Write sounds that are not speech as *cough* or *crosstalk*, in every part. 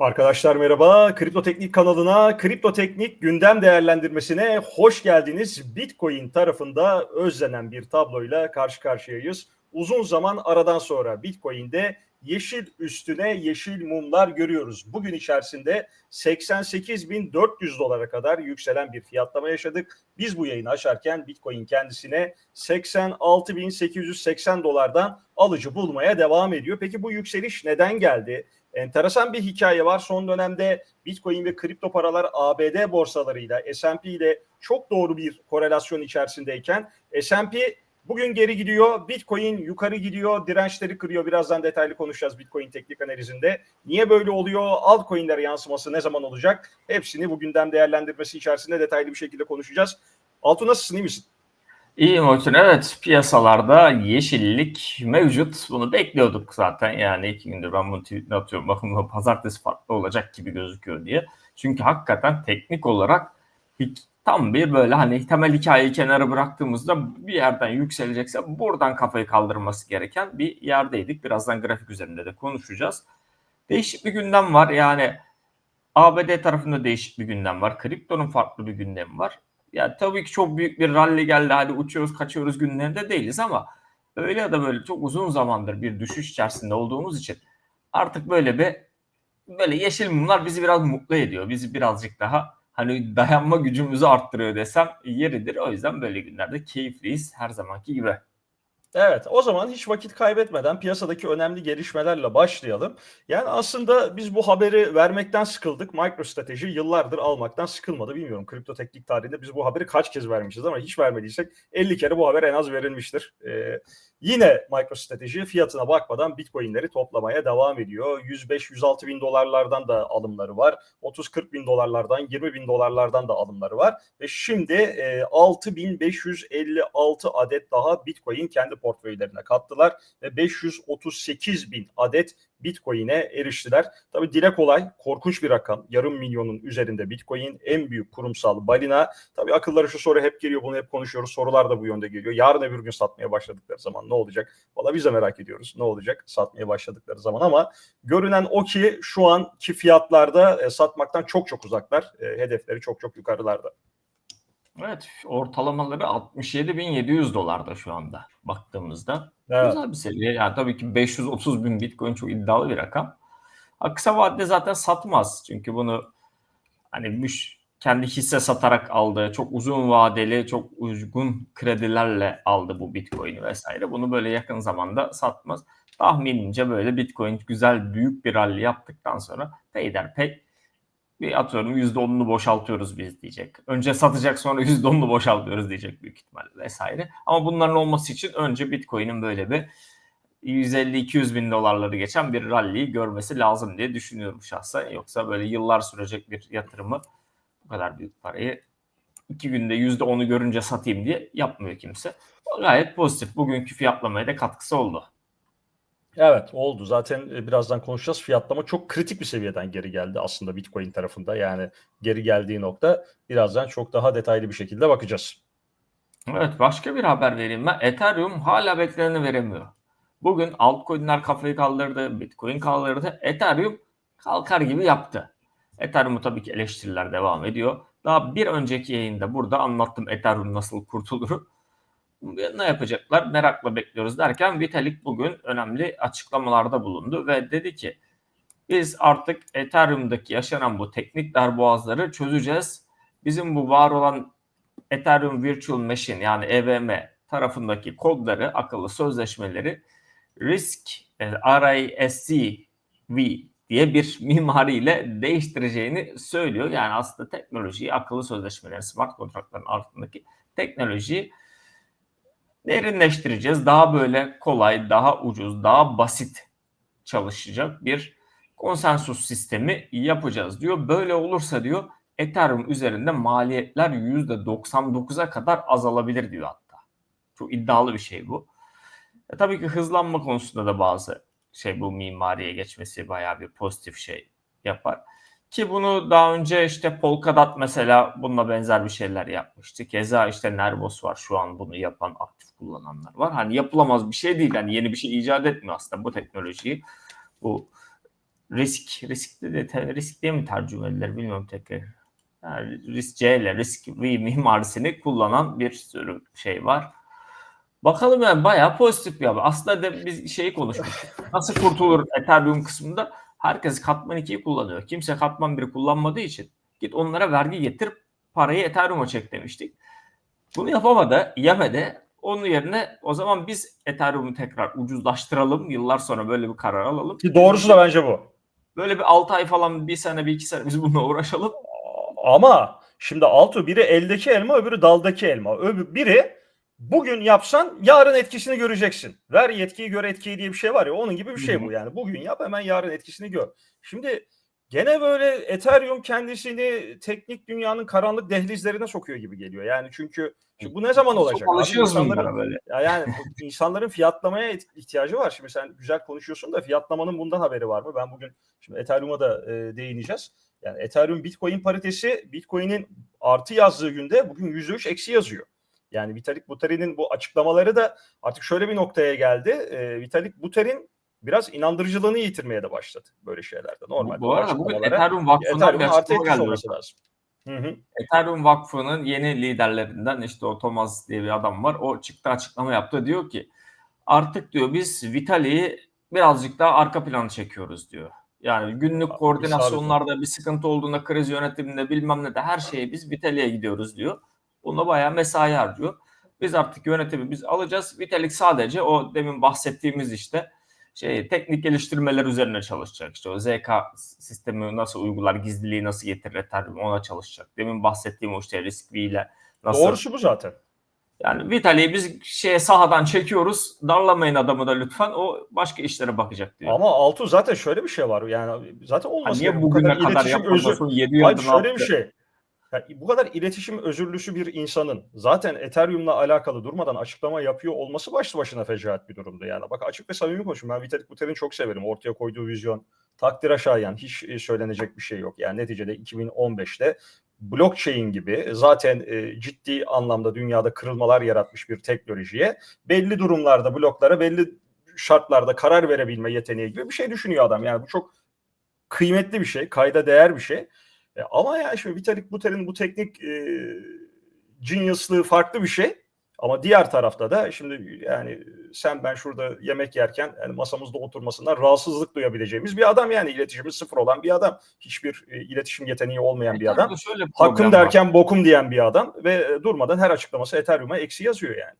Arkadaşlar merhaba. Kripto Teknik kanalına, Kripto Teknik gündem değerlendirmesine hoş geldiniz. Bitcoin tarafında özlenen bir tabloyla karşı karşıyayız. Uzun zaman aradan sonra Bitcoin'de yeşil üstüne yeşil mumlar görüyoruz. Bugün içerisinde 88.400 dolara kadar yükselen bir fiyatlama yaşadık. Biz bu yayını açarken Bitcoin kendisine 86.880 dolardan alıcı bulmaya devam ediyor. Peki bu yükseliş neden geldi? Enteresan bir hikaye var. Son dönemde Bitcoin ve kripto paralar ABD borsalarıyla S&P ile çok doğru bir korelasyon içerisindeyken S&P bugün geri gidiyor. Bitcoin yukarı gidiyor. Dirençleri kırıyor. Birazdan detaylı konuşacağız Bitcoin teknik analizinde. Niye böyle oluyor? Altcoin'lere yansıması ne zaman olacak? Hepsini bu gündem değerlendirmesi içerisinde detaylı bir şekilde konuşacağız. Altu nasılsın? iyi misin? İyiyim Orçun. Evet piyasalarda yeşillik mevcut. Bunu bekliyorduk zaten. Yani iki gündür ben bunu tweetine atıyorum. Bakın bu pazartesi farklı olacak gibi gözüküyor diye. Çünkü hakikaten teknik olarak tam bir böyle hani temel hikayeyi kenara bıraktığımızda bir yerden yükselecekse buradan kafayı kaldırması gereken bir yerdeydik. Birazdan grafik üzerinde de konuşacağız. Değişik bir gündem var. Yani ABD tarafında değişik bir gündem var. Kriptonun farklı bir gündemi var. Ya tabii ki çok büyük bir rally geldi. Hadi uçuyoruz kaçıyoruz günlerinde değiliz ama öyle ya da böyle çok uzun zamandır bir düşüş içerisinde olduğumuz için artık böyle bir böyle yeşil mumlar bizi biraz mutlu ediyor. Bizi birazcık daha hani dayanma gücümüzü arttırıyor desem yeridir. O yüzden böyle günlerde keyifliyiz her zamanki gibi. Evet, o zaman hiç vakit kaybetmeden piyasadaki önemli gelişmelerle başlayalım. Yani aslında biz bu haberi vermekten sıkıldık. MicroStrateji yıllardır almaktan sıkılmadı. Bilmiyorum kripto teknik tarihinde biz bu haberi kaç kez vermişiz ama hiç vermediysek 50 kere bu haber en az verilmiştir. Ee, yine MicroStrateji fiyatına bakmadan Bitcoin'leri toplamaya devam ediyor. 105-106 bin dolarlardan da alımları var. 30-40 bin dolarlardan, 20 bin dolarlardan da alımları var. Ve şimdi e, 6556 adet daha Bitcoin kendi portföylerine kattılar ve 538 bin adet Bitcoin'e eriştiler. Tabi dile kolay, korkunç bir rakam. Yarım milyonun üzerinde Bitcoin en büyük kurumsal balina. Tabi akıllara şu soru hep geliyor, bunu hep konuşuyoruz. Sorular da bu yönde geliyor. Yarın öbür gün satmaya başladıkları zaman ne olacak? Valla biz de merak ediyoruz. Ne olacak satmaya başladıkları zaman ama görünen o ki şu anki fiyatlarda e, satmaktan çok çok uzaklar. E, hedefleri çok çok yukarılarda. Evet ortalamaları 67.700 dolarda şu anda baktığımızda. Evet. Güzel bir seviye. Yani tabii ki 530 bin Bitcoin çok iddialı bir rakam. Ha, Kısa vadede zaten satmaz. Çünkü bunu hani müş kendi hisse satarak aldı. Çok uzun vadeli, çok uygun kredilerle aldı bu Bitcoin'i vesaire. Bunu böyle yakın zamanda satmaz. Tahminimce böyle Bitcoin güzel büyük bir rally yaptıktan sonra peyderpey bir atıyorum %10'unu boşaltıyoruz biz diyecek. Önce satacak sonra %10'unu boşaltıyoruz diyecek büyük ihtimalle vesaire. Ama bunların olması için önce Bitcoin'in böyle bir 150-200 bin dolarları geçen bir rally'yi görmesi lazım diye düşünüyorum şahsen. Yoksa böyle yıllar sürecek bir yatırımı bu kadar büyük parayı iki günde %10'u görünce satayım diye yapmıyor kimse. Gayet pozitif. Bugünkü fiyatlamaya da katkısı oldu. Evet oldu. Zaten e, birazdan konuşacağız. Fiyatlama çok kritik bir seviyeden geri geldi aslında Bitcoin tarafında. Yani geri geldiği nokta birazdan çok daha detaylı bir şekilde bakacağız. Evet başka bir haber vereyim ben. Ethereum hala bekleneni veremiyor. Bugün altcoin'ler kafayı kaldırdı, Bitcoin kaldırdı. Ethereum kalkar gibi yaptı. Ethereum'u tabii ki eleştiriler devam ediyor. Daha bir önceki yayında burada anlattım Ethereum nasıl kurtulur. Ne yapacaklar merakla bekliyoruz derken Vitalik bugün önemli açıklamalarda bulundu ve dedi ki biz artık Ethereum'daki yaşanan bu teknik darboğazları çözeceğiz. Bizim bu var olan Ethereum Virtual Machine yani EVM tarafındaki kodları, akıllı sözleşmeleri RISC, e, RISC-V diye bir mimariyle değiştireceğini söylüyor. Yani aslında teknolojiyi, akıllı sözleşmeleri, smart kontratların altındaki teknolojiyi derinleştireceğiz. Daha böyle kolay, daha ucuz, daha basit çalışacak bir konsensus sistemi yapacağız diyor. Böyle olursa diyor Ethereum üzerinde maliyetler %99'a kadar azalabilir diyor hatta. Çok iddialı bir şey bu. E, tabii ki hızlanma konusunda da bazı şey bu mimariye geçmesi bayağı bir pozitif şey yapar. Ki bunu daha önce işte Polkadot mesela bununla benzer bir şeyler yapmıştı. Keza işte Nervos var şu an bunu yapan aktif kullananlar var. Hani yapılamaz bir şey değil. Yani yeni bir şey icat etmiyor aslında bu teknolojiyi. Bu risk riskli de risk diye mi tercüme edilir bilmiyorum tekrar. Yani risk C ile risk V mimarisini kullanan bir sürü şey var. Bakalım yani bayağı pozitif bir haber. Aslında de biz şeyi konuşmuştuk. Nasıl kurtulur Ethereum kısmında? Herkes katman 2'yi kullanıyor. Kimse katman 1'i kullanmadığı için git onlara vergi getir parayı Ethereum'a çek demiştik. Bunu yapamadı, yemedi. Onun yerine o zaman biz Ethereum'u tekrar ucuzlaştıralım. Yıllar sonra böyle bir karar alalım. Ki doğrusu da bence bu. Böyle bir 6 ay falan, bir sene, bir iki sene biz bununla uğraşalım. Ama şimdi Altu biri eldeki elma öbürü daldaki elma. Öbür, biri bugün yapsan yarın etkisini göreceksin. Ver yetkiyi gör etkiyi diye bir şey var ya onun gibi bir şey bu yani. Bugün yap hemen yarın etkisini gör. Şimdi gene böyle Ethereum kendisini teknik dünyanın karanlık dehlizlerine sokuyor gibi geliyor. Yani çünkü çünkü bu ne zaman olacak? Alışıyoruz bunlara böyle. ya yani *laughs* insanların fiyatlamaya ihtiyacı var. Şimdi sen güzel konuşuyorsun da fiyatlamanın bundan haberi var mı? Ben bugün şimdi Ethereum'a da e, değineceğiz. Yani Ethereum Bitcoin paritesi Bitcoin'in artı yazdığı günde bugün %3 eksi yazıyor. Yani Vitalik Buterin'in bu açıklamaları da artık şöyle bir noktaya geldi. E, Vitalik Buterin biraz inandırıcılığını yitirmeye de başladı böyle şeylerde. Normalde Bu, bu arada bugün Ethereum Vakfı'ndan bir açıklama geldi. olması lazım. Hı hı. Ethereum Vakfı'nın yeni liderlerinden işte o Thomas diye bir adam var. O çıktı açıklama yaptı. Diyor ki artık diyor biz Vitalik'i birazcık daha arka plana çekiyoruz diyor. Yani günlük koordinasyonlarda bir sıkıntı olduğunda kriz yönetiminde bilmem ne de her şeye biz Vitalik'e gidiyoruz diyor. Buna bayağı mesai harcıyor. Biz artık yönetimi biz alacağız. Vitalik sadece o demin bahsettiğimiz işte şey teknik geliştirmeler üzerine çalışacak. İşte o ZK sistemi nasıl uygular, gizliliği nasıl getirir Ethereum ona çalışacak. Demin bahsettiğim o işte risk ile nasıl Doğrusu bu zaten. yani Vitalik'i biz şeye sahadan çekiyoruz. Darlamayın adamı da lütfen. O başka işlere bakacak diyor. Ama Altu zaten şöyle bir şey var. Yani zaten olması niye gereken bu bugüne kadar kadar iletişim 7 Hayır şöyle bir yaptı? şey. Yani bu kadar iletişim özürlüsü bir insanın zaten Ethereum'la alakalı durmadan açıklama yapıyor olması başlı başına fecaat bir durumdu yani. Bak açık ve samimi konuşayım. Ben Vitalik Buterin'i çok severim. Ortaya koyduğu vizyon takdire şayan. Hiç e, söylenecek bir şey yok. Yani neticede 2015'te blockchain gibi zaten e, ciddi anlamda dünyada kırılmalar yaratmış bir teknolojiye belli durumlarda bloklara belli şartlarda karar verebilme yeteneği gibi bir şey düşünüyor adam. Yani bu çok kıymetli bir şey, kayda değer bir şey. E, ama ya şimdi Vitalik Buterin bu teknik e, geniuslığı farklı bir şey. Ama diğer tarafta da şimdi yani sen ben şurada yemek yerken yani masamızda oturmasından rahatsızlık duyabileceğimiz bir adam yani iletişimi sıfır olan bir adam. Hiçbir e, iletişim yeteneği olmayan bir adam. Şöyle bir Hakkım var. derken bokum diyen bir adam ve e, durmadan her açıklaması Ethereum'a eksi yazıyor yani.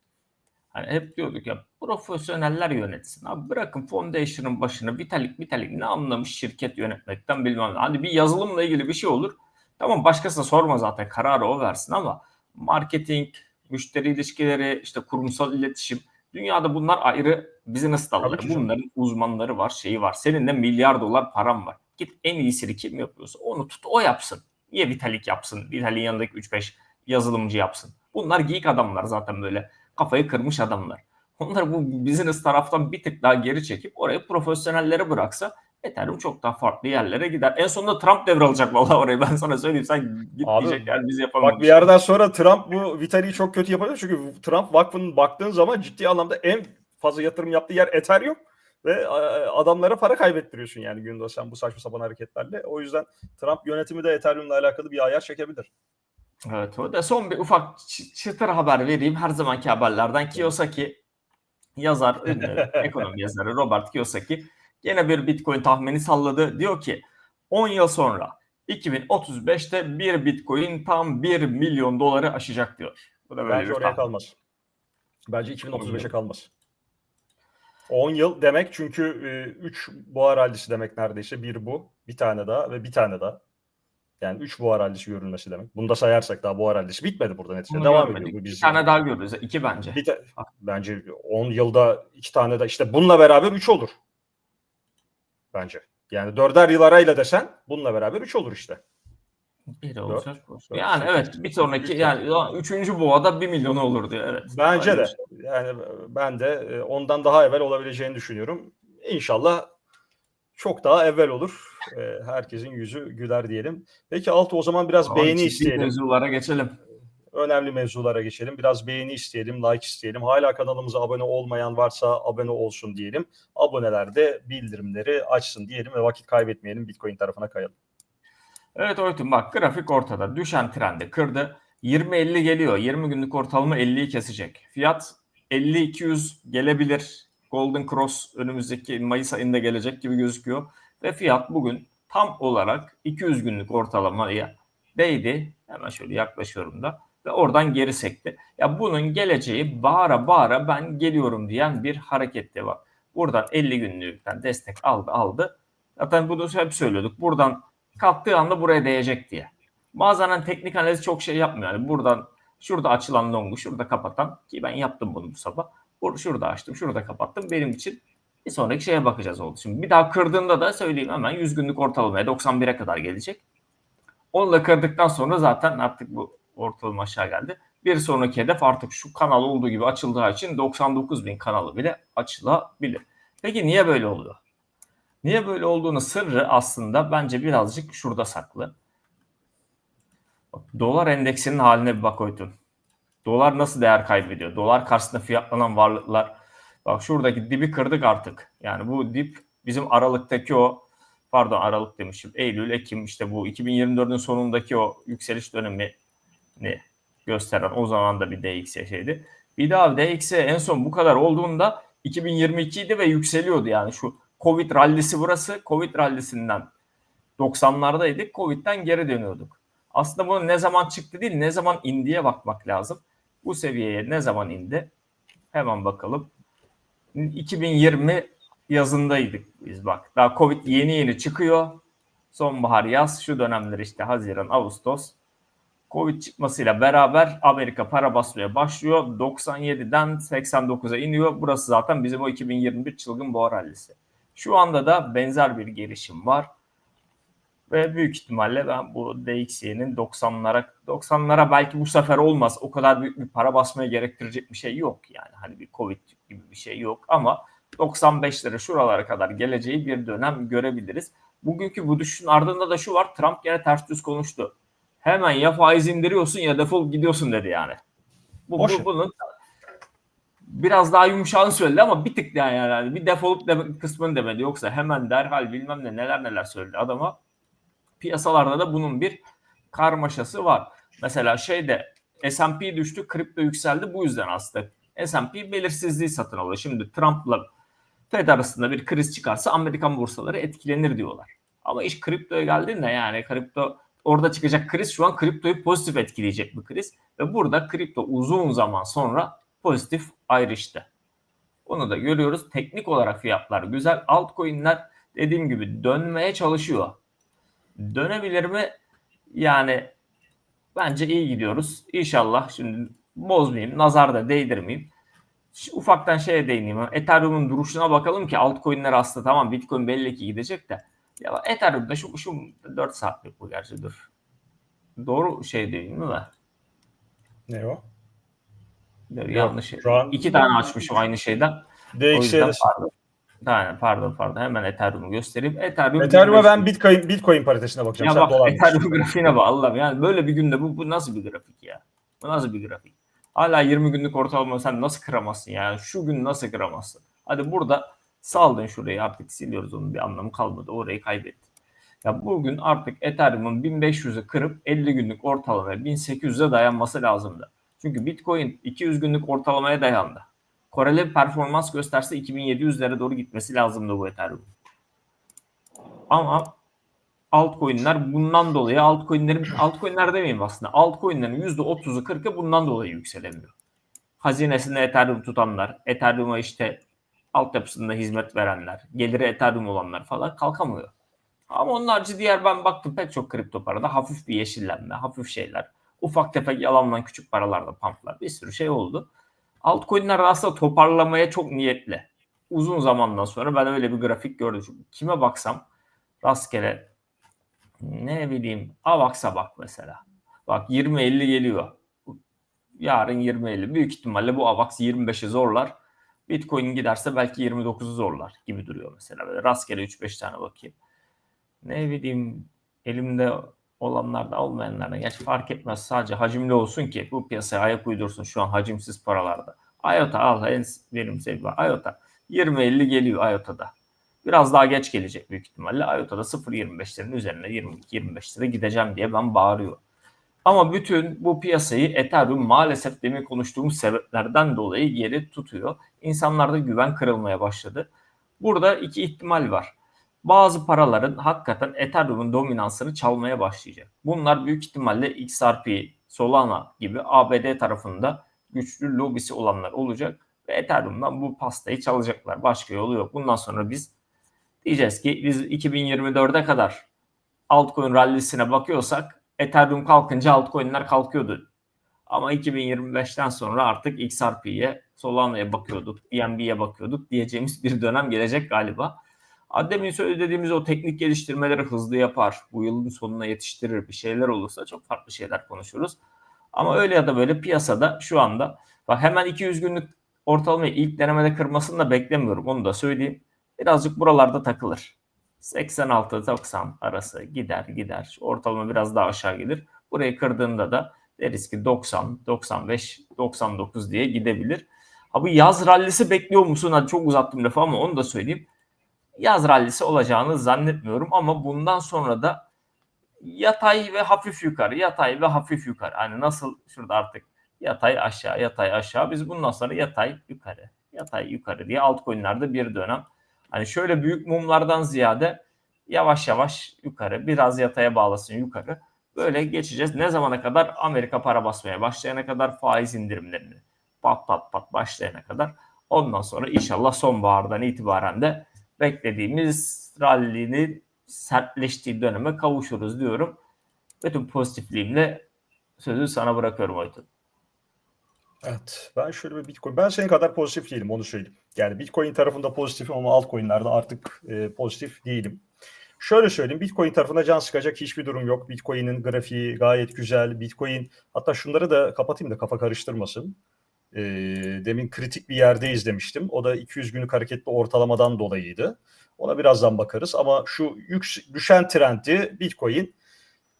Hani hep diyorduk ya profesyoneller yönetsin. Abi bırakın Foundation'ın başına Vitalik Vitalik ne anlamış şirket yönetmekten bilmem ne. Hani bir yazılımla ilgili bir şey olur. Tamam başkasına sorma zaten kararı o versin ama marketing, müşteri ilişkileri, işte kurumsal iletişim dünyada bunlar ayrı business dalları. Bunların uzmanları var, şeyi var. Senin de milyar dolar param var. Git en iyisini kim yapıyorsa onu tut o yapsın. Niye Vitalik yapsın? Vitalik'in yanındaki 3-5 yazılımcı yapsın. Bunlar geek adamlar zaten böyle kafayı kırmış adamlar. Onlar bu business taraftan bir tık daha geri çekip orayı profesyonellere bıraksa Ethereum çok daha farklı yerlere gider. En sonunda Trump devralacak vallahi orayı ben sana söyleyeyim. Sen git Abi, diyecek yani biz yapamadık. Bak bir yerden sonra Trump bu Vitalik'i çok kötü yapabilir. Çünkü Trump vakfının baktığın zaman ciddi anlamda en fazla yatırım yaptığı yer Ethereum ve e, adamlara para kaybettiriyorsun yani günde sen bu saçma sapan hareketlerle. O yüzden Trump yönetimi de Ethereum'la alakalı bir ayar çekebilir. Evet o da son bir ufak çı- çıtır haber vereyim. Her zamanki haberlerden Kiyosaki yazar, *laughs* ünlü ekonomi yazarı Robert Kiyosaki yine bir Bitcoin tahmini salladı. Diyor ki 10 yıl sonra 2035'te bir Bitcoin tam 1 milyon doları aşacak diyor. Bu da böyle Bence bir oraya tahmin. kalmaz. Bence On 2035'e yıl. kalmaz. 10 yıl demek çünkü 3 buhar rallisi demek neredeyse. Bir bu, bir tane daha ve bir tane daha. Yani 3 buhar rallisi görülmesi demek. Bunu da sayarsak daha buhar rallisi bitmedi burada neticede. Bunu Devam görmedik. ediyor. Bu Bir tane daha görürüz. İki bence. Bir ta- bence 10 yılda iki tane de işte bununla beraber 3 olur. Bence. Yani dörder yıl arayla desen bununla beraber 3 olur işte. Bir olacak. dört, yani sekiz, evet bir sonraki üç, yani üçüncü boğada bir milyon olur diyor. Evet. Bence Öyle de. şey. Yani ben de e, ondan daha evvel olabileceğini düşünüyorum. İnşallah çok daha evvel olur. E, Herkesin yüzü güler diyelim. Peki Altı o zaman biraz Ama beğeni isteyelim. mevzulara geçelim. önemli mevzulara geçelim. Biraz beğeni isteyelim, like isteyelim. Hala kanalımıza abone olmayan varsa abone olsun diyelim. Aboneler de bildirimleri açsın diyelim ve vakit kaybetmeyelim. Bitcoin tarafına kayalım. Evet Oytun bak grafik ortada. Düşen trendi kırdı. 20-50 geliyor. 20 günlük ortalama 50'yi kesecek. Fiyat 50-200 gelebilir. Golden Cross önümüzdeki Mayıs ayında gelecek gibi gözüküyor. Ve fiyat bugün tam olarak 200 günlük ortalamaya değdi. Hemen şöyle yaklaşıyorum da. Ve oradan geri sekti. Ya bunun geleceği bağıra bağıra ben geliyorum diyen bir harekette var. Buradan 50 günlükten destek aldı aldı. Zaten bunu hep söylüyorduk. Buradan kalktığı anda buraya değecek diye. Bazen teknik analiz çok şey yapmıyor. Yani buradan şurada açılan longu şurada kapatan ki ben yaptım bunu bu sabah. Şurada açtım, şurada kapattım. Benim için bir sonraki şeye bakacağız oldu. Şimdi bir daha kırdığında da söyleyeyim hemen 100 günlük ortalamaya 91'e kadar gelecek. Onu da kırdıktan sonra zaten artık bu ortalama aşağı geldi. Bir sonraki hedef artık şu kanal olduğu gibi açıldığı için 99 bin kanalı bile açılabilir. Peki niye böyle oluyor? Niye böyle olduğunu sırrı aslında bence birazcık şurada saklı. Dolar endeksinin haline bir bak Oytun. Dolar nasıl değer kaybediyor? Dolar karşısında fiyatlanan varlıklar. Bak şuradaki dibi kırdık artık. Yani bu dip bizim Aralık'taki o pardon Aralık demişim. Eylül, Ekim işte bu 2024'ün sonundaki o yükseliş dönemini gösteren o zaman da bir DX şeydi. Bir daha DX'e en son bu kadar olduğunda 2022 idi ve yükseliyordu yani şu Covid rallisi burası. Covid rallisinden 90'lardaydık. Covid'den geri dönüyorduk. Aslında bunu ne zaman çıktı değil ne zaman indiye bakmak lazım. Bu seviyeye ne zaman indi? Hemen bakalım. 2020 yazındaydık biz bak. Daha Covid yeni yeni çıkıyor. Sonbahar yaz şu dönemler işte Haziran, Ağustos. Covid çıkmasıyla beraber Amerika para basmaya başlıyor. 97'den 89'a iniyor. Burası zaten bizim o 2021 çılgın boğa rallisi. Şu anda da benzer bir gelişim var. Ve büyük ihtimalle ben bu DXY'nin 90'lara 90'lara belki bu sefer olmaz. O kadar büyük bir para basmaya gerektirecek bir şey yok yani. Hani bir Covid gibi bir şey yok ama 95'lere şuralara kadar geleceği bir dönem görebiliriz. Bugünkü bu düşüşün ardında da şu var. Trump gene ters düz konuştu. Hemen ya faiz indiriyorsun ya defol gidiyorsun dedi yani. Bu, bu bunun biraz daha yumuşağını söyledi ama bir tık daha yani, yani bir defolup de, kısmını demedi. Yoksa hemen derhal bilmem ne neler neler söyledi adama. Piyasalarda da bunun bir karmaşası var. Mesela şeyde S&P düştü, kripto yükseldi bu yüzden aslında. S&P belirsizliği satın alıyor. Şimdi Trump'la Fed arasında bir kriz çıkarsa Amerikan borsaları etkilenir diyorlar. Ama iş kriptoya geldiğinde yani kripto orada çıkacak kriz şu an kriptoyu pozitif etkileyecek bir kriz. Ve burada kripto uzun zaman sonra pozitif ayrıştı. Onu da görüyoruz. Teknik olarak fiyatlar güzel. Altcoin'ler dediğim gibi dönmeye çalışıyor. Dönebilir mi? Yani bence iyi gidiyoruz. İnşallah şimdi bozmayayım, nazar da değdirmeyeyim. Şu ufaktan şeye değineyim. Ethereum'un duruşuna bakalım ki altcoin'ler aslında tamam Bitcoin belli ki gidecek de. Ya Ethereum'da şu, şu 4 saatlik bu gerçi dur. Doğru şey değil mi be? Ne o? Dur, yanlış şey. Şu an İki tane açmışım aynı şeyden. O yüzden DXY'de pardon. Pardon hemen Ethereum'u göstereyim. Ethereum Ethereum'a ben 1500. Bitcoin Bitcoin paritesine bakacağım. Ya bak dolar Ethereum *laughs* grafiğine bak Allah'ım yani böyle bir günde bu, bu nasıl bir grafik ya? Bu nasıl bir grafik? Hala 20 günlük ortalama sen nasıl kıramazsın yani? Şu gün nasıl kıramazsın? Hadi burada saldın şurayı artık siliyoruz onun bir anlamı kalmadı. Orayı kaybettin. Ya bugün artık Ethereum'un 1500'ü kırıp 50 günlük ortalamaya 1800'e dayanması lazımdı. Çünkü Bitcoin 200 günlük ortalamaya dayandı. Koreli bir performans gösterse 2700'lere doğru gitmesi lazımdı bu Ethereum. Ama altcoin'ler bundan dolayı altcoin'lerin altcoin'ler demeyeyim aslında. Altcoin'lerin %30'u 40'ı bundan dolayı yükselemiyor. Hazinesinde Ethereum tutanlar, Ethereum'a işte altyapısında hizmet verenler, geliri Ethereum olanlar falan kalkamıyor. Ama onun harici diğer ben baktım pek çok kripto parada hafif bir yeşillenme, hafif şeyler. Ufak tefek yalandan küçük paralarda pumplar bir sürü şey oldu. Altcoin'ler aslında toparlamaya çok niyetli. Uzun zamandan sonra ben öyle bir grafik gördüm. Kime baksam rastgele ne bileyim Avax'a bak mesela. Bak 20-50 geliyor. Yarın 20-50. Büyük ihtimalle bu Avax 25'i zorlar. Bitcoin giderse belki 29'u zorlar gibi duruyor mesela. Böyle rastgele 3-5 tane bakayım. Ne bileyim elimde olanlar da olmayanlar da gerçi fark etmez sadece hacimli olsun ki bu piyasaya ayak uydursun şu an hacimsiz paralarda. IOTA al en verimsel var. IOTA 20-50 geliyor IOTA'da. Biraz daha geç gelecek büyük ihtimalle. IOTA'da 0.25'lerin üzerine 22-25 lira gideceğim diye ben bağırıyor. Ama bütün bu piyasayı Ethereum maalesef demin konuştuğumuz sebeplerden dolayı geri tutuyor. İnsanlarda güven kırılmaya başladı. Burada iki ihtimal var. Bazı paraların hakikaten Ethereum'un dominansını çalmaya başlayacak. Bunlar büyük ihtimalle XRP, Solana gibi ABD tarafında güçlü lobisi olanlar olacak ve Ethereum'dan bu pastayı çalacaklar. Başka yolu yok. Bundan sonra biz diyeceğiz ki biz 2024'e kadar altcoin rallisine bakıyorsak Ethereum kalkınca altcoin'ler kalkıyordu. Ama 2025'ten sonra artık XRP'ye, Solana'ya bakıyorduk, BNB'ye bakıyorduk diyeceğimiz bir dönem gelecek galiba. Demin söylediğimiz o teknik geliştirmeleri hızlı yapar. Bu yılın sonuna yetiştirir. Bir şeyler olursa çok farklı şeyler konuşuruz. Ama öyle ya da böyle piyasada şu anda bak hemen 200 günlük ortalamayı ilk denemede kırmasını da beklemiyorum. Onu da söyleyeyim. Birazcık buralarda takılır. 86-90 arası gider gider. Ortalama biraz daha aşağı gelir. Burayı kırdığında da deriz ki 90, 95, 99 diye gidebilir. Ha bu yaz rallisi bekliyor musun? Hadi çok uzattım lafı ama onu da söyleyeyim. Yaz rallisi olacağını zannetmiyorum ama bundan sonra da yatay ve hafif yukarı, yatay ve hafif yukarı. Hani nasıl şurada artık yatay aşağı, yatay aşağı. Biz bundan sonra yatay yukarı, yatay yukarı diye altcoin'lerde bir dönem. Hani şöyle büyük mumlardan ziyade yavaş yavaş yukarı, biraz yataya bağlasın yukarı. Böyle geçeceğiz. Ne zamana kadar? Amerika para basmaya başlayana kadar faiz indirimlerini pat pat pat başlayana kadar. Ondan sonra inşallah sonbahardan itibaren de beklediğimiz rallinin sertleştiği döneme kavuşuruz diyorum. Bütün pozitifliğimle sözü sana bırakıyorum Oytun. Evet. Ben şöyle bir Bitcoin. Ben senin kadar pozitif değilim onu söyleyeyim. Yani Bitcoin tarafında pozitifim ama altcoin'lerde artık e, pozitif değilim. Şöyle söyleyeyim. Bitcoin tarafında can sıkacak hiçbir durum yok. Bitcoin'in grafiği gayet güzel. Bitcoin hatta şunları da kapatayım da kafa karıştırmasın. E, demin kritik bir yerdeyiz demiştim. O da 200 günlük hareketli ortalamadan dolayıydı. Ona birazdan bakarız ama şu yüks düşen trendi Bitcoin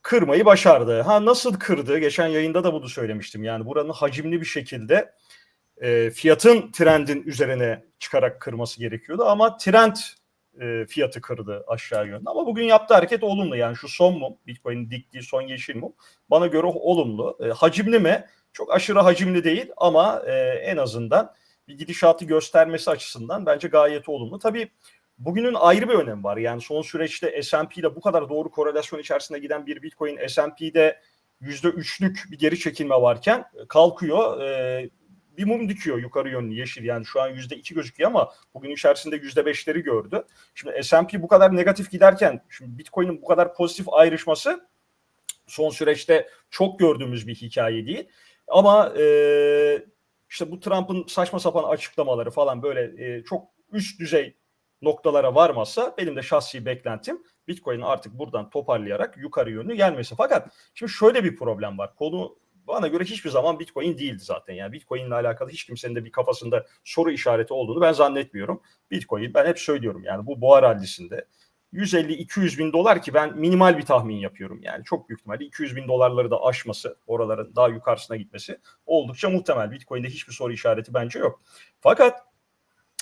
kırmayı başardı. Ha nasıl kırdı? Geçen yayında da bunu söylemiştim. Yani buranın hacimli bir şekilde e, fiyatın trendin üzerine çıkarak kırması gerekiyordu ama trend e, fiyatı kırdı aşağı yönde. Ama bugün yaptığı hareket olumlu. Yani şu son mum, Bitcoin'in diktiği son yeşil mum bana göre olumlu. E, hacimli mi? Çok aşırı hacimli değil ama e, en azından bir gidişatı göstermesi açısından bence gayet olumlu. Tabii Bugünün ayrı bir önemi var. Yani son süreçte S&P ile bu kadar doğru korelasyon içerisinde giden bir Bitcoin S&P'de %3'lük bir geri çekilme varken kalkıyor e, bir mum dikiyor yukarı yönlü yeşil. Yani şu an %2 gözüküyor ama bugün içerisinde %5'leri gördü. Şimdi S&P bu kadar negatif giderken şimdi Bitcoin'in bu kadar pozitif ayrışması son süreçte çok gördüğümüz bir hikaye değil. Ama e, işte bu Trump'ın saçma sapan açıklamaları falan böyle e, çok üst düzey noktalara varmazsa benim de şahsi beklentim Bitcoin'in artık buradan toparlayarak yukarı yönlü gelmesi. Fakat şimdi şöyle bir problem var. Konu bana göre hiçbir zaman Bitcoin değildi zaten. Yani Bitcoin ile alakalı hiç kimsenin de bir kafasında soru işareti olduğunu ben zannetmiyorum. Bitcoin ben hep söylüyorum yani bu boğa rallisinde 150-200 bin dolar ki ben minimal bir tahmin yapıyorum. Yani çok büyük ihtimalle 200 bin dolarları da aşması, oraların daha yukarısına gitmesi oldukça muhtemel. Bitcoin'de hiçbir soru işareti bence yok. Fakat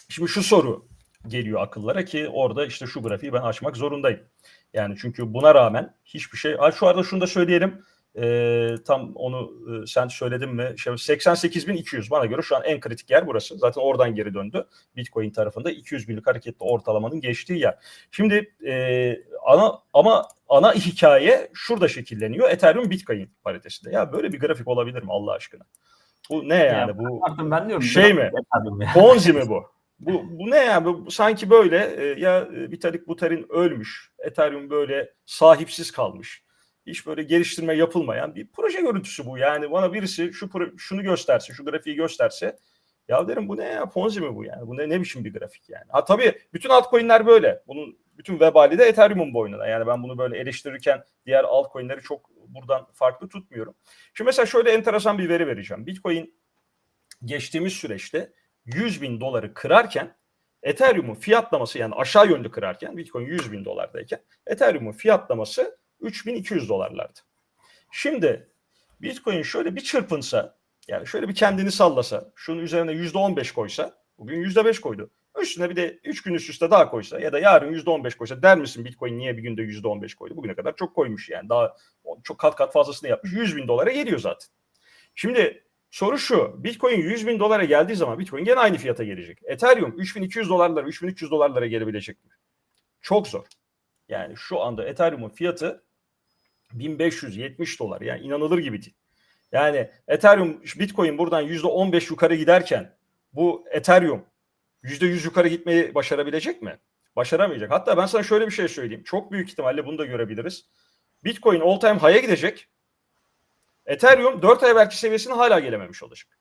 şimdi şu soru geliyor akıllara ki orada işte şu grafiği ben açmak zorundayım. Yani çünkü buna rağmen hiçbir şey... Şu arada şunu da söyleyelim. E, tam onu e, sen söyledin mi? Şey, 88.200 bana göre şu an en kritik yer burası. Zaten oradan geri döndü. Bitcoin tarafında 200 günlük hareketli ortalamanın geçtiği yer. Şimdi e, ana ama ana hikaye şurada şekilleniyor. Ethereum Bitcoin paritesinde. Ya böyle bir grafik olabilir mi Allah aşkına? Bu ne yani? Ya, bu ben diyorum, şey mi? Ponzi mi bu? Bu, bu ne ya? Bu, sanki böyle e, ya e, Vitalik Buterin ölmüş. Ethereum böyle sahipsiz kalmış. Hiç böyle geliştirme yapılmayan bir proje görüntüsü bu. Yani bana birisi şu şunu gösterse, şu grafiği gösterse ya derim bu ne ya? Ponzi mi bu yani? Bu ne, ne biçim bir grafik yani? Ha tabii bütün altcoin'ler böyle. Bunun bütün vebali de Ethereum'un boynuna. Yani ben bunu böyle eleştirirken diğer altcoin'leri çok buradan farklı tutmuyorum. Şimdi mesela şöyle enteresan bir veri vereceğim. Bitcoin geçtiğimiz süreçte 100 bin doları kırarken Ethereum'un fiyatlaması yani aşağı yönlü kırarken Bitcoin 100 bin dolardayken Ethereum'un fiyatlaması 3200 dolarlardı. Şimdi Bitcoin şöyle bir çırpınsa yani şöyle bir kendini sallasa şunun üzerine %15 koysa bugün %5 koydu. Üstüne bir de 3 gün üst üste daha koysa ya da yarın %15 koysa der misin Bitcoin niye bir günde %15 koydu? Bugüne kadar çok koymuş yani daha çok kat kat fazlasını yapmış 100 bin dolara geliyor zaten. Şimdi soru şu Bitcoin 100 bin dolara geldiği zaman Bitcoin gene aynı fiyata gelecek. Ethereum 3200 dolarlara 3300 dolarlara gelebilecek mi? Çok zor. Yani şu anda Ethereum'un fiyatı 1570 dolar yani inanılır gibi değil. Yani Ethereum Bitcoin buradan %15 yukarı giderken bu Ethereum %100 yukarı gitmeyi başarabilecek mi? Başaramayacak. Hatta ben sana şöyle bir şey söyleyeyim. Çok büyük ihtimalle bunu da görebiliriz. Bitcoin all time high'a gidecek. Ethereum 4 ay belki seviyesine hala gelememiş olacak.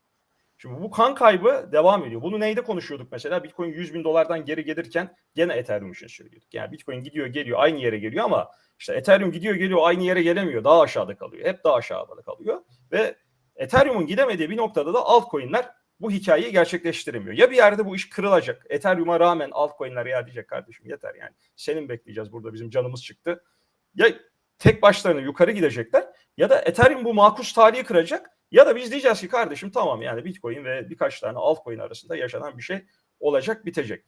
Şimdi bu kan kaybı devam ediyor. Bunu neyde konuşuyorduk mesela? Bitcoin 100 bin dolardan geri gelirken gene Ethereum için söylüyorduk. Yani Bitcoin gidiyor geliyor aynı yere geliyor ama işte Ethereum gidiyor geliyor aynı yere gelemiyor. Daha aşağıda kalıyor. Hep daha aşağıda kalıyor. Ve Ethereum'un gidemediği bir noktada da altcoin'ler bu hikayeyi gerçekleştiremiyor. Ya bir yerde bu iş kırılacak. Ethereum'a rağmen altcoin'ler ya diyecek kardeşim yeter yani. Senin bekleyeceğiz burada bizim canımız çıktı. Ya tek başlarına yukarı gidecekler ya da Ethereum bu makus tarihi kıracak ya da biz diyeceğiz ki kardeşim tamam yani Bitcoin ve birkaç tane altcoin arasında yaşanan bir şey olacak bitecek.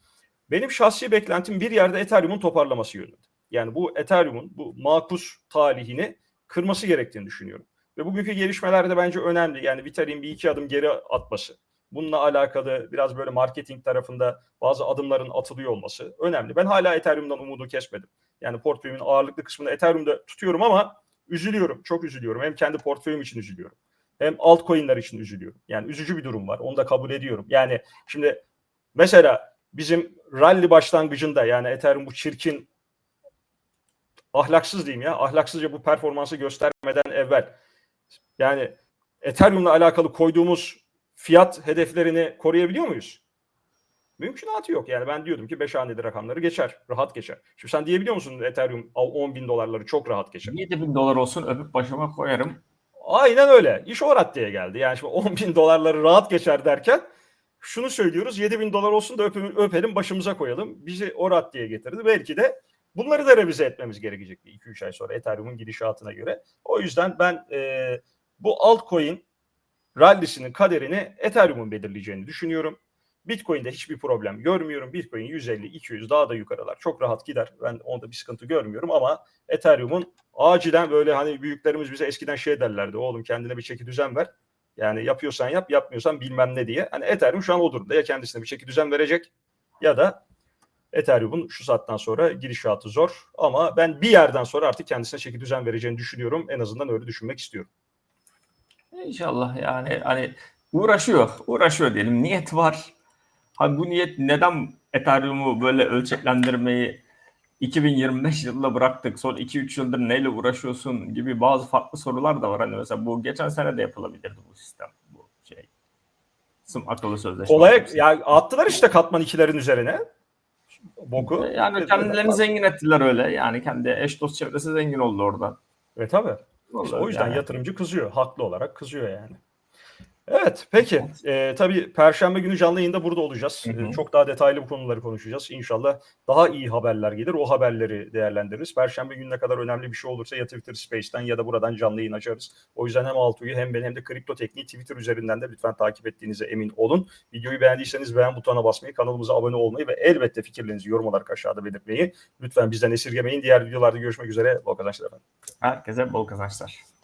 Benim şahsi beklentim bir yerde Ethereum'un toparlaması yönünde. Yani bu Ethereum'un bu makus talihini kırması gerektiğini düşünüyorum. Ve bugünkü gelişmeler de bence önemli. Yani Vitalik bir iki adım geri atması. Bununla alakalı biraz böyle marketing tarafında bazı adımların atılıyor olması önemli. Ben hala Ethereum'dan umudu kesmedim. Yani portföyümün ağırlıklı kısmını Ethereum'da tutuyorum ama üzülüyorum. Çok üzülüyorum. Hem kendi portföyüm için üzülüyorum. Hem altcoin'ler için üzülüyorum. Yani üzücü bir durum var. Onu da kabul ediyorum. Yani şimdi mesela bizim rally başlangıcında yani Ethereum bu çirkin ahlaksız diyeyim ya ahlaksızca bu performansı göstermeden evvel yani Ethereum'la alakalı koyduğumuz fiyat hedeflerini koruyabiliyor muyuz? Mümkünatı yok. Yani ben diyordum ki 5 haneli rakamları geçer. Rahat geçer. Şimdi sen diyebiliyor musun Ethereum 10 bin dolarları çok rahat geçer? 7 bin dolar olsun öpüp başıma koyarım. Aynen öyle. İş o raddeye geldi. Yani şimdi *laughs* 10 bin dolarları rahat geçer derken şunu söylüyoruz 7 bin dolar olsun da öpelim, öpelim başımıza koyalım. Bizi o raddeye getirdi. Belki de bunları da revize etmemiz gerekecek 2-3 ay sonra Ethereum'un gidişatına göre. O yüzden ben e, bu altcoin rallisinin kaderini Ethereum'un belirleyeceğini düşünüyorum. Bitcoin'de hiçbir problem görmüyorum. Bitcoin 150, 200 daha da yukarılar çok rahat gider. Ben onda bir sıkıntı görmüyorum ama Ethereum'un acilen böyle hani büyüklerimiz bize eskiden şey derlerdi. Oğlum kendine bir çeki düzen ver. Yani yapıyorsan yap, yapmıyorsan bilmem ne diye. Hani Ethereum şu an o durumda. Ya kendisine bir çeki düzen verecek ya da Ethereum'un şu saatten sonra girişatı zor. Ama ben bir yerden sonra artık kendisine çeki düzen vereceğini düşünüyorum. En azından öyle düşünmek istiyorum. İnşallah yani hani uğraşıyor, uğraşıyor diyelim. Niyet var. Hani bu niyet neden Ethereum'u böyle ölçeklendirmeyi 2025 yılında bıraktık. Son 2-3 yıldır neyle uğraşıyorsun gibi bazı farklı sorular da var. Hani mesela bu geçen sene de yapılabilirdi bu sistem. Bu şey. Akıllı sözleşme. Kolay ya attılar işte katman ikilerin üzerine. Boku. Yani kendilerini zengin ettiler öyle. Yani kendi eş dost çevresi zengin oldu orada. Ve tabii. İşte o yüzden yani. yatırımcı kızıyor. Haklı olarak kızıyor yani. Evet peki. Ee, tabii Perşembe günü canlı yayında burada olacağız. Hı hı. Ee, çok daha detaylı bu konuları konuşacağız. İnşallah daha iyi haberler gelir. O haberleri değerlendiririz. Perşembe gününe kadar önemli bir şey olursa ya Twitter Space'ten ya da buradan canlı yayın açarız. O yüzden hem Altuğ'yu hem beni hem de Kripto Tekniği Twitter üzerinden de lütfen takip ettiğinize emin olun. Videoyu beğendiyseniz beğen butonuna basmayı, kanalımıza abone olmayı ve elbette fikirlerinizi yorum olarak aşağıda belirtmeyi lütfen bizden esirgemeyin. Diğer videolarda görüşmek üzere. Bol kazançlar efendim. Herkese bol kazançlar.